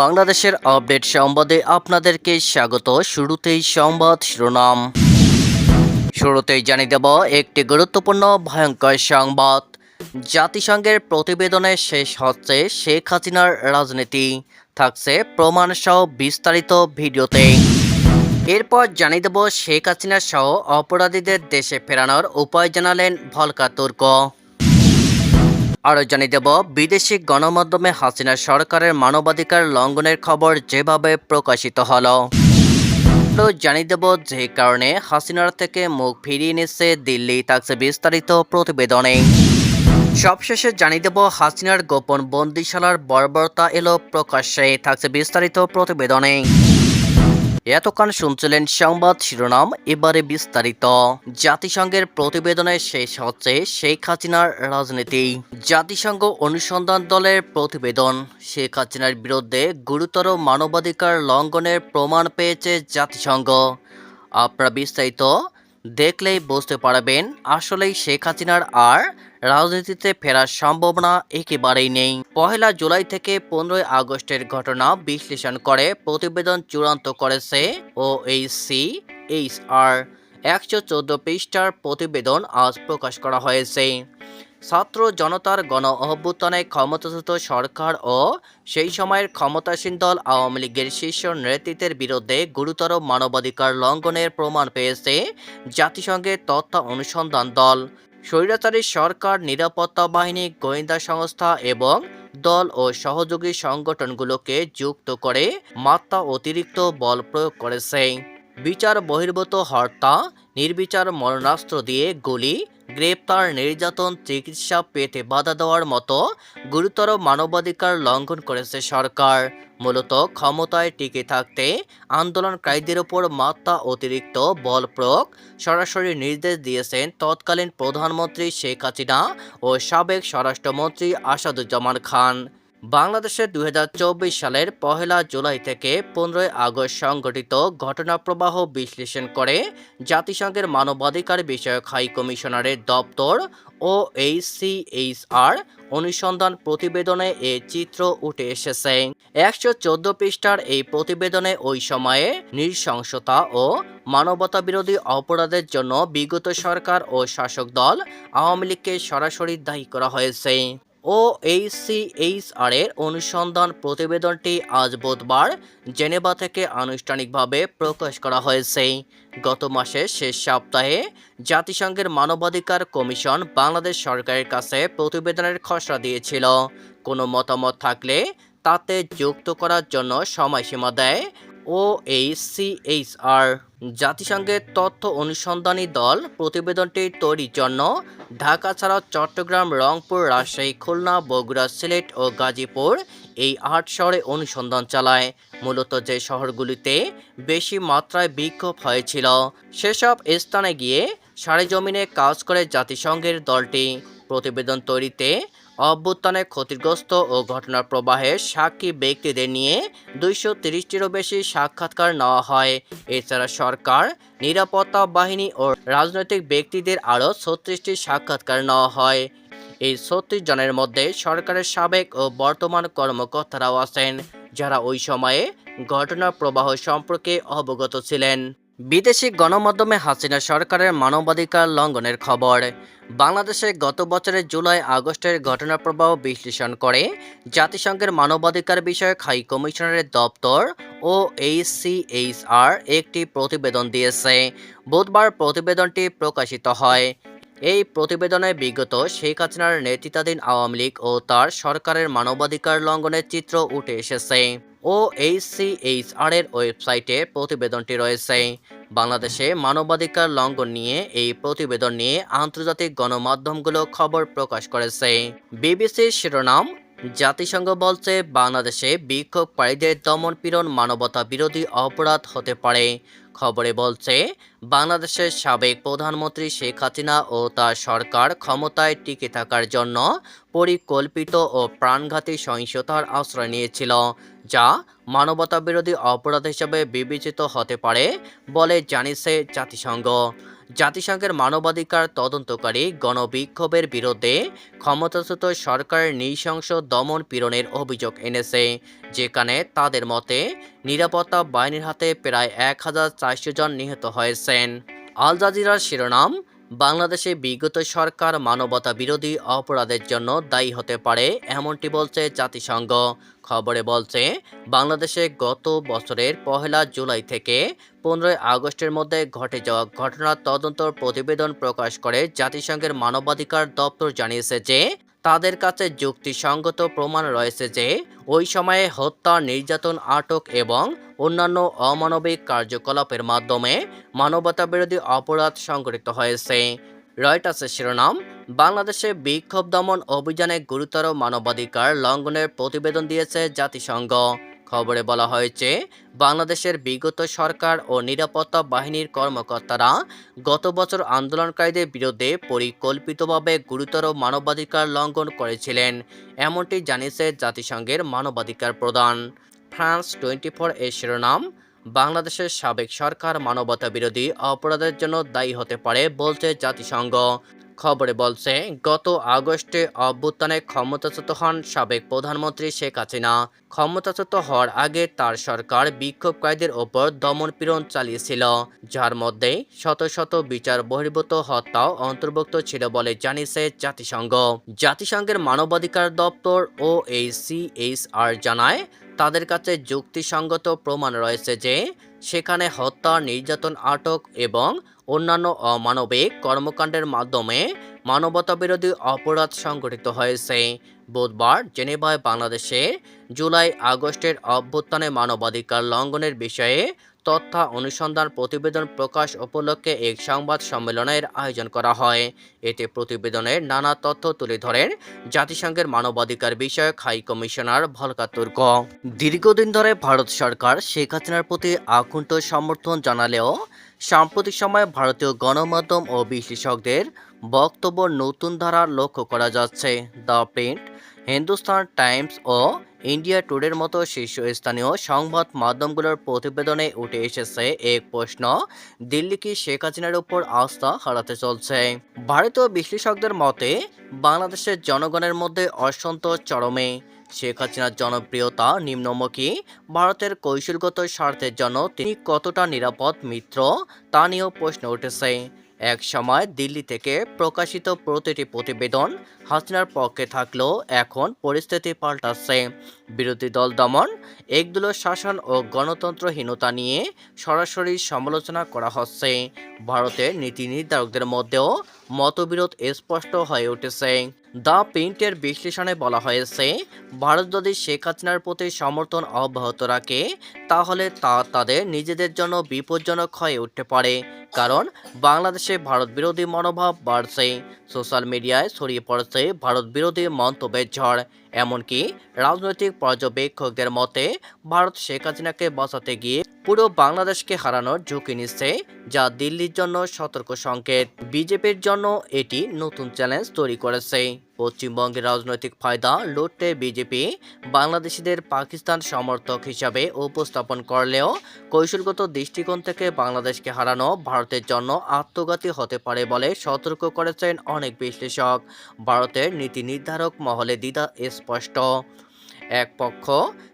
বাংলাদেশের আপডেট সংবাদে আপনাদেরকে স্বাগত। শুরুতেই সংবাদ শিরোনাম। শুরুতেই জানিয়ে দেব একটি গুরুত্বপূর্ণ ভয়ঙ্কর সংবাদ। জাতিসংঘের প্রতিবেদনে শেষ হচ্ছে শেখ হাসিনার রাজনীতি। থাকছে প্রমাণ সহ বিস্তারিত ভিডিওতে। এরপর জানিয়ে দেব শেখ হাসিনা সহ অপরাধীদের দেশে ফেরানোর উপায় জানালেন ভলকা তুর্ক। আরও জানিয়ে দেব, বিদেশি গণমাধ্যমে হাসিনা সরকারের মানবাধিকার লঙ্ঘনের খবর যেভাবে প্রকাশিত হলো। জানিয়ে দেব, যে কারণে হাসিনার থেকে মুখ ফিরিয়ে নিচ্ছে দিল্লি, থাকছে বিস্তারিত প্রতিবেদনে। সবশেষে জানিয়ে দেব, হাসিনার গোপন বন্দিশালার বর্বরতা এলো প্রকাশ্যে, থাকছে বিস্তারিত প্রতিবেদনে। এতক্ষণ শুনছিলেন সংবাদ শিরোনাম, এবারে বিস্তারিত। জাতিসংঘের প্রতিবেদনে শেষ হচ্ছে শেখ হাসিনার রাজনীতি। জাতিসংঘ অনুসন্ধান দলের প্রতিবেদন, শেখ হাসিনার বিরুদ্ধে গুরুতর মানবাধিকার লঙ্ঘনের প্রমাণ পেয়েছে জাতিসংঘ। আপনারা বিস্তারিত দেখলেই বুঝতে পারবেন, আসলেই শেখ হাসিনার আর রাজনীতিতে ফেরার সম্ভাবনা একেবারেই নেই। পহেলা জুলাই থেকে পনেরোই আগস্টের ঘটনা বিশ্লেষণ করে প্রতিবেদন চূড়ান্ত করেছে ও সি এইচ আর একশো চোদ্দ পৃষ্ঠার প্রতিবেদন আজ প্রকাশ করা হয়েছে। ছাত্র জনতার গণ অভ্যুত্থানে ক্ষমতাচ্যুত সরকার ও সেই সময়ের ক্ষমতাসীন দল আওয়ামী লীগের শীর্ষ নেতৃত্বের বিরুদ্ধে গুরুতর মানবাধিকার লঙ্ঘনের প্রমাণ পেয়েছে জাতিসংঘের তথ্য অনুসন্ধান দল। স্বৈরাচারী সরকার, নিরাপত্তা বাহিনী, গোয়েন্দা সংস্থা এবং দল ও সহযোগী সংগঠনগুলোকে যুক্ত করে মাত্রা অতিরিক্ত বল প্রয়োগ করেছে। বিচার বহির্ভূত হত্যা নির্বিচার মরণাস্ত্র দিয়ে গুলি গ্রেপ্তার নির্যাতন চিকিৎসা পেতে বাধা দেওয়ার মতো গুরুতর মানবাধিকার লঙ্ঘন করেছে সরকার। মূলত ক্ষমতায় টিকে থাকতে আন্দোলনকারীদের ওপর মাত্রা অতিরিক্ত বল প্রয়োগ সরাসরি নির্দেশ দিয়েছেন তৎকালীন প্রধানমন্ত্রী শেখ হাসিনা ও সাবেক স্বরাষ্ট্রমন্ত্রী আসাদুজ্জামান খান। বাংলাদেশে দু হাজার চব্বিশ সালের পহেলা জুলাই থেকে পনেরোই আগস্ট সংঘটিত ঘটনাপ্রবাহ বিশ্লেষণ করে জাতিসংঘের মানবাধিকার বিষয়ক হাই কমিশনারের দপ্তর ও এইচসিএইচআর অনুসন্ধান প্রতিবেদনে এ চিত্র উঠে এসেছে। একশো চোদ্দ পৃষ্ঠার এই প্রতিবেদনে ওই সময়ে নৃশংসতা ও মানবতা বিরোধী অপরাধের জন্য বিগত সরকার ও শাসক দল আওয়ামী লীগকে সরাসরি দায়ী করা হয়েছে। ও এর অনুসন্ধান প্রতিবেদনটি আজ বুধবার জেনেভা থেকে আনুষ্ঠানিকভাবে প্রকাশ করা হয়েছে। গত মাসের শেষ সপ্তাহে জাতিসংঘের মানবাধিকার কমিশন বাংলাদেশ সরকারের কাছে প্রতিবেদনের খসড়া দিয়েছিল। কোনো মতামত থাকলে তাতে যুক্ত করার জন্য সময়সীমা দেয় ও এইচসিএইচআর জাতিসংঘের তথ্য অনুসন্ধানী দল প্রতিবেদনটি তৈরির জন্য ঢাকা ছাড়াও চট্টগ্রাম, রংপুর, রাজশাহী, খুলনা, বগুড়া, সিলেট ও গাজীপুর এই আট শহরে অনুসন্ধান চালায়। মূলত যে শহরগুলিতে বেশি মাত্রায় বিক্ষোভ হয়েছিল, সেসব স্থানে গিয়ে সারেজমিনে কাজ করে জাতিসংঘের দলটি। প্রতিবেদন তৈরিতে অভ্যুত্থানে ক্ষতিগ্রস্ত ও ঘটনার প্রবাহে সাক্ষী ব্যক্তিদের নিয়ে দুইশো তিরিশটিরও বেশি সাক্ষাৎকার নেওয়া হয়। এছাড়া সরকার, নিরাপত্তা বাহিনী ও রাজনৈতিক ব্যক্তিদের আরও ছত্রিশটি সাক্ষাৎকার নেওয়া হয়। এই ছত্রিশ জনের মধ্যে সরকারের সাবেক ও বর্তমান কর্মকর্তারাও আছেন, যারা ওই সময়ে ঘটনার প্রবাহ সম্পর্কে অবগত ছিলেন। বিদেশি গণমাধ্যমে হাসিনা সরকারের মানবাধিকার লঙ্ঘনের খবর। বাংলাদেশে গত বছরের জুলাই আগস্টের ঘটনার প্রবাহ বিশ্লেষণ করে জাতিসংঘের মানবাধিকার বিষয়ক হাই কমিশনারের দপ্তর ও এইচসিএইচআর একটি প্রতিবেদন দিয়েছে। বুধবার প্রতিবেদনটি প্রকাশিত হয়। এই প্রতিবেদনে বিগত শেখ হাসিনার নেতৃত্বাধীন আওয়ামী লীগ ও তার সরকারের মানবাধিকার লঙ্ঘনের চিত্র উঠে এসেছে। ও এইচসিএইচআর এর ওয়েবসাইটে প্রতিবেদনটি রয়েছে। বাংলাদেশে মানবাধিকার লঙ্ঘন নিয়ে এই প্রতিবেদন নিয়ে আন্তর্জাতিক গণমাধ্যমগুলো খবর প্রকাশ করেছে। বিবিসির শিরোনাম জাতিসংঘ বলছে, বাংলাদেশে বিক্ষোভকারীদের দমন পীড়ন মানবতা বিরোধী অপরাধ হতে পারে। খবরে বলছে, বাংলাদেশের সাবেক প্রধানমন্ত্রী শেখ হাসিনা ও তার সরকার ক্ষমতায় টিকে থাকার জন্য পরিকল্পিত ও প্রাণঘাতী সহিংসতার আশ্রয় নিয়েছিল, যা মানবতা বিরোধী অপরাধ হিসেবে বিবেচিত হতে পারে বলে জানিয়েছে জাতিসংঘ। জাতিসংঘের মানবাধিকার তদন্তকারী গণবিক্ষোভের বিরুদ্ধে ক্ষমতাচ্যুত সরকারের নৃশংস দমন পীড়নের অভিযোগ এনেছে, যেখানে তাদের মতে নিরাপত্তা বাহিনীর হাতে প্রায় এক হাজার চারশো জন নিহত হয়েছেন। আল জাজিরার শিরোনাম বাংলাদেশে বিগত সরকার মানবতা বিরোধী অপরাধের জন্য দায়ী হতে পারে এমনটি বলছে জাতিসংঘ। খবরে বলছে, বাংলাদেশে গত বছরের পহেলা জুলাই থেকে পনেরোই আগস্টের মধ্যে ঘটে যাওয়া ঘটনার তদন্ত প্রতিবেদন প্রকাশ করে জাতিসংঘের মানবাধিকার দপ্তর জানিয়েছে যে তাদের কাছে যুক্তিসঙ্গত প্রমাণ রয়েছে যে, ওই সময়ে হত্যা, নির্যাতন, আটক এবং অন্যান্য অমানবিক কার্যকলাপের মাধ্যমে মানবতাবিরোধী অপরাধ সংঘটিত হয়েছে। রয়টার্সের শিরোনাম, বাংলাদেশে বিক্ষোভ দমন অভিযানে গুরুতর মানবাধিকার লঙ্ঘনের প্রতিবেদন দিয়েছে জাতিসংঘ। খবরে বলা হয়েছে, বাংলাদেশের বিগত সরকার ও নিরাপত্তা বাহিনীর কর্মকর্তারা গত বছর আন্দোলনকারীদের বিরুদ্ধে পরিকল্পিতভাবে গুরুতর মানবাধিকার লঙ্ঘন করেছিলেন, এমনটি জানিয়েছে জাতিসংঘের মানবাধিকার প্রদান ফ্রান্স টোয়েন্টি ফোর এর শিরোনাম, বাংলাদেশের সাবেক সরকার মানবতা বিরোধী অপরাধের জন্য দায়ী হতে পারে বলছে জাতিসংঘ। খবরে বলছে, গত আগস্টে অভ্যুত্থানে ক্ষমতাচ্যুত হন সাবেক প্রধানমন্ত্রী শেখ হাসিনা। ক্ষমতাচ্যুত হওয়ার আগে তার সরকার বিক্ষোভকারীদের ওপর দমনপীড়ন চালিয়েছিল, যার মধ্যে শত শত বিচার বহির্ভূত হত্যাও অন্তর্ভুক্ত ছিল বলে জানিয়েছে জাতিসংঘ। জাতিসংঘের মানবাধিকার দপ্তর ও এই সিএইচআর জানায়, তাদের কাছে যুক্তিসঙ্গত প্রমাণ রয়েছে যে, সেখানে হত্যা নির্যাতন আটক এবং অন্যান্য অমানবিক কর্মকাণ্ডের মাধ্যমে মানবতাবিরোধী অপরাধ সংঘটিত হয়েছে। বুধবার জেনেভায় বাংলাদেশে জুলাই আগস্টের অভ্যুত্থানে মানবাধিকার লঙ্ঘনের বিষয়ে তথ্য অনুসন্ধান প্রতিবেদন প্রকাশ উপলক্ষে এক সংবাদ সম্মেলনের আয়োজন করা হয়। এতে প্রতিবেদনের নানা তথ্য তুলে ধরেন জাতিসংঘের মানবাধিকার বিষয়ক হাই কমিশনার ভলকা তুর্ক। দীর্ঘদিন ধরে ভারত সরকার শেখ হাসিনার প্রতি আকুণ্ঠ সমর্থন জানালেও সাম্প্রতিক সময়ে ভারতীয় গণমাধ্যম ও বিশ্লেষকদের বক্তব্য নতুন ধারা লক্ষ্য করা যাচ্ছে। দ্য প্রিন্ট, হিন্দুস্তান টাইমস ও ইন্ডিয়া টুডের মতো শীর্ষস্থানীয় সংবাদ মাধ্যমগুলোর প্রতিবেদনে উঠে এসেছে এক প্রশ্ন, দিল্লি কি শেখ হাসিনার উপর আস্থা হারাতে চলছে? ভারতীয় বিশ্লেষকদের মতে, বাংলাদেশের জনগণের মধ্যে অসন্তোষ চরমে। শেখ হাসিনার জনপ্রিয়তা, নিম্নমুখী, ভারতের কৌশলগত স্বার্থের জন্য তিনি কতটা নিরাপদ, মিত্র, তা নিয়েও প্রশ্ন উঠেছে। এক সময় দিল্লি থেকে প্রকাশিত প্রতিটি প্রতিবেদন হাসিনার পক্ষে থাকলেও এখন পরিস্থিতি পাল্টাচ্ছে। বিরোধী দল দমন, একদলীয় শাসন ও গণতন্ত্রহীনতা নিয়ে সরাসরি সমালোচনা করা হচ্ছে। ভারতের নীতি নির্ধারকদের মধ্যেও মতবিরোধ স্পষ্ট হয়ে উঠেছে। দ্য প্রিন্টের বিশ্লেষণে বলা হয়েছে, ভারত যদি শেখ হাসিনার প্রতি সমর্থন অব্যাহত রাখে, তাহলে তা তাদের নিজেদের জন্য বিপজ্জনক হয়ে উঠতে পারে। কারণ, বাংলাদেশে ভারত বিরোধী মনোভাব বাড়ছে। সোশ্যাল মিডিয়ায় ছড়িয়ে পড়ছে ভারত বিরোধী মন্তব্যের ঝড়। এমনকি রাজনৈতিক পর্যবেক্ষকদের মতে, ভারত শেখ হাসিনাকে বাঁচাতে গিয়ে পুরো বাংলাদেশকে হারানোর ঝুঁকি নিচ্ছে, যা দিল্লির জন্য সতর্ক সংকেত। বিজেপির জন্য এটি নতুন চ্যালেঞ্জ তৈরি করেছে। পশ্চিমবঙ্গের রাজনৈতিক ফায়দা লুটতে বিজেপি বাংলাদেশিদের পাকিস্তান সমর্থক হিসাবে উপস্থাপন করলেও কৌশলগত দৃষ্টিকোণ থেকে বাংলাদেশকে হারানো ভারতের জন্য আত্মঘাতী হতে পারে বলে সতর্ক করেছেন অনেক বিশ্লেষক। ভারতের নীতি নির্ধারক মহলে দ্বিধা স্পষ্ট। এক পক্ষ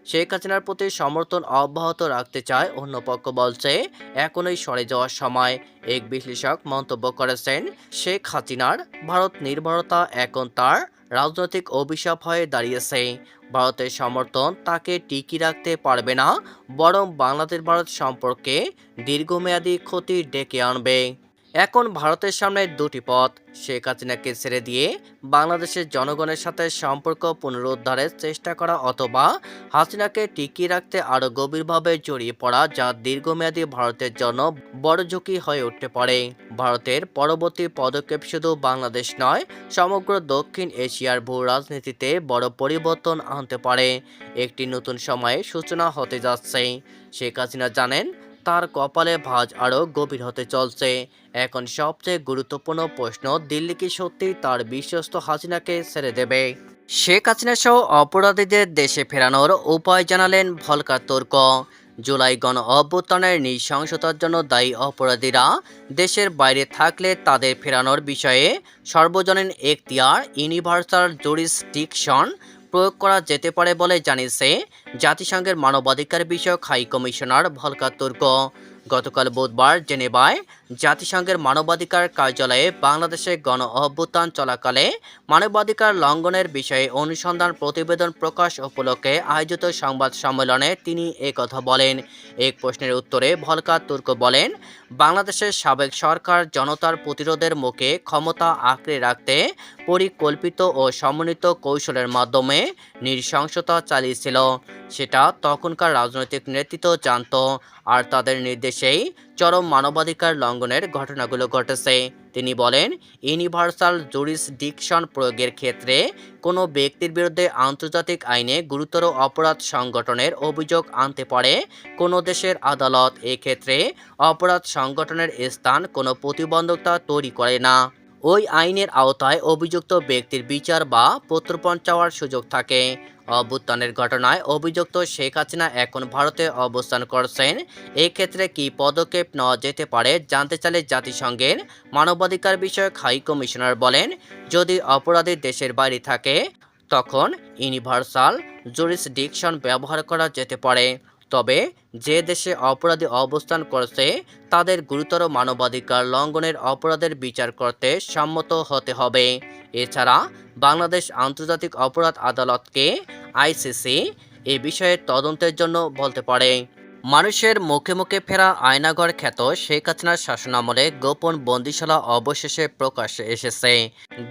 শেখ হাসিনার প্রতি সমর্থন অব্যাহত রাখতে চায়, অন্য পক্ষ বলছে, এখনই সরে যাওয়ার সময়। এক বিশ্লেষক মন্তব্য করেছেন, শেখ হাসিনার ভারত নির্ভরতা এখন তার রাজনৈতিক অভিশাপ হয়ে দাঁড়িয়েছে। ভারতের সমর্থন তাকে টিকিয়ে রাখতে পারবে না, বরং বাংলাদেশ ভারত সম্পর্কে দীর্ঘমেয়াদী ক্ষতি ডেকে আনবে। এখন ভারতের সামনে দুটি পথ। শেখ হাসিনাকে ছেড়ে দিয়ে বাংলাদেশের জনগণের সাথে সম্পর্ক পুনরুদ্ধারের চেষ্টা করা অথবা হাসিনাকে টিকিয়ে রাখতে আরও গভীরভাবে জড়িয়ে পড়া যা দীর্ঘমেয়াদী ভারতের জন্য বড় ঝুঁকি হয়ে উঠতে পারে। ভারতের পরবর্তী পদক্ষেপ শুধু বাংলাদেশ নয়, সমগ্র দক্ষিণ এশিয়ার ভূ রাজনীতিতে বড় পরিবর্তন আনতে পারে। একটি নতুন সময়ে সূচনা হতে যাচ্ছে। শেখ হাসিনা জানেন, তার কপালে ভাঁজ আরও গভীর হতে চলছে। এখন সবচেয়ে গুরুত্বপূর্ণ প্রশ্ন, দিল্লি কি সত্যি তার বিশ্বস্ত হাসিনাকে ছেড়ে দেবে? শেখ হাসিনা সহ অপরাধীদের দেশে ফেরানোর উপায় জানালেন ভলকা তুর্ক। জুলাই গণ অভ্যুত্থানের নৃশংসতার জন্য দায়ী অপরাধীরা দেশের বাইরে থাকলে তাদের ফেরানোর বিষয়ে সর্বজনীন এখতিয়ার, ইউনিভার্সাল জুরিসডিকশন প্রয়োগ করা যেতে পারে বলে জানিয়েছে জাতিসংঘের মানবাধিকার বিষয়ক হাই কমিশনার ভলকা তুর্ক। গতকাল বুধবার জেনেভায় জাতিসংঘের মানবাধিকার কার্যালয়ে বাংলাদেশে গণ অভ্যুত্থান চলাকালে মানবাধিকার লঙ্ঘনের বিষয়ে অনুসন্ধান প্রতিবেদন প্রকাশ উপলক্ষে আয়োজিত সংবাদ সম্মেলনে তিনি কথা বলেন। এক প্রশ্নের উত্তরে ভলকা তুর্ক বলেন, বাংলাদেশের সাবেক সরকার জনতার প্রতিরোধের মুখে ক্ষমতা আঁকড়ে রাখতে পরিকল্পিত ও সমন্বিত কৌশলের মাধ্যমে নৃশংসতা চালিয়েছিল। সেটা তখনকার রাজনৈতিক নেতৃত্ব জানত, আর তাদের নির্দেশেই চরম মানবাধিকার লঙ্ঘনের ঘটনাগুলো ঘটেছে। তিনি বলেন, ইউনিভার্সাল জুরিসডিকশন প্রয়োগের ক্ষেত্রে কোনো ব্যক্তির বিরুদ্ধে আন্তর্জাতিক আইনে গুরুতর অপরাধ সংগঠনের অভিযোগ আনতে পারে কোনো দেশের আদালত। এক্ষেত্রে অপরাধ সংগঠনের স্থান কোনো প্রতিবন্ধকতা তৈরি করে না। ওই আইনের আওতায় অভিযুক্ত ব্যক্তির বিচার বা প্রত্যর্পণ চাওয়ার সুযোগ থাকে। অভ্যুত্থানের ঘটনায় অভিযুক্ত শেখ হাসিনা এখন ভারতে অবস্থান করছেন। এই ক্ষেত্রে কি পদক্ষেপ নেওয়া যেতে পারে জানতে চাইলে জাতিসংঘের মানবাধিকার বিষয়ক হাই কমিশনার বলেন, যদি অপরাধী দেশের বাইরে থাকে, তখন ইউনিভার্সাল জুরিসডিকশন ব্যবহার করা যেতে পারে। তবে যে দেশে অপরাধী অবস্থান করছে, তাদের গুরুতর মানবাধিকার লঙ্ঘনের অপরাধের বিচার করতে সম্মত হতে হবে। এছাড়া বাংলাদেশ আন্তর্জাতিক অপরাধ আদালতকে আইসিসি এ বিষয়ে তদন্তের জন্য বলতে পারে। মানুষের মুখে মুখে ফেরা আয়নাঘর খ্যাত শেখ হাসিনার শাসনামলে গোপন বন্দিশালা অবশেষে প্রকাশ্যে এসেছে।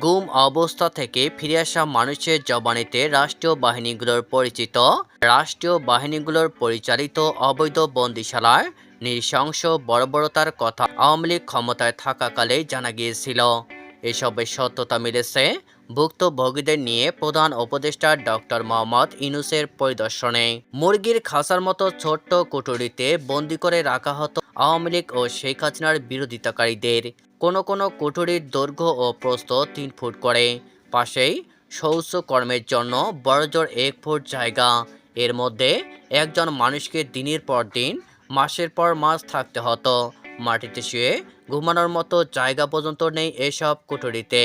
গুম অবস্থা থেকে ফিরে আসা মানুষের জবানিতে রাষ্ট্রীয় বাহিনীগুলোর পরিচিত, রাষ্ট্রীয় বাহিনীগুলোর পরিচালিত অবৈধ বন্দিশালার নৃশংস বর্বরতার কথা আওয়ামী লীগ ক্ষমতায় থাকাকালেই জানা গিয়েছিল। এসবের সত্যতা মিলেছে ভুক্তভোগীদের নিয়ে প্রধান উপদেষ্টা ডক্টর মোহাম্মদ ইনুসের পরিদর্শনে। মুরগির খাসার মতো ছোট্ট কুটুরিতে বন্দি করে রাখা হতো আওয়ামী লীগ ও শেখ হাসিনার বিরোধিতাকারীদের। কোনো কোনো কুঠুরির দৈর্ঘ্য ও প্রস্থ তিন ফুট করে। পাশেই শৌচ কর্মের জন্য বড়জোর এক ফুট জায়গা। এর মধ্যে একজন মানুষকে দিনের পর দিন, মাসের পর মাস থাকতে হতো। মাটিতে শুয়ে ঘুমানোর মতো জায়গা পর্যন্ত নেই এসব কুঠুরিতে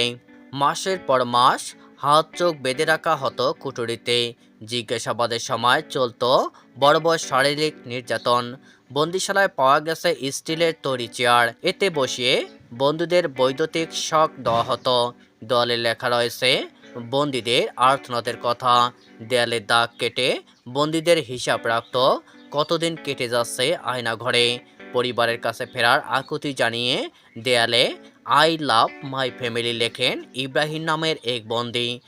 মাসের পর মাস হাত চোখ বেঁধে রাখা হতো কুটুরিতে। জিজ্ঞাসাবাদের সময় চলতো বড় বড় শারীরিক নির্যাতন। বন্দিশালায় পাওয়া গেছে স্টিলের তৈরি চেয়ার। এতে বসিয়ে বন্ধুদের বৈদ্যুতিক শখ দেওয়া হতো। দেওয়ালে লেখা রয়েছে, বন্দীদের আর্থনাথের কথা। দেয়ালে দাগ কেটে বন্দীদের হিসাব রাখত, কতদিন কেটে যাচ্ছে আয়না ঘরে। পরিবারের কাছে ফেরার আকুতি জানিয়ে দেয়ালে আই লাভ মাই ফ্যামিলি লেখেন ইব্রাহিম নামের এক বন্দী।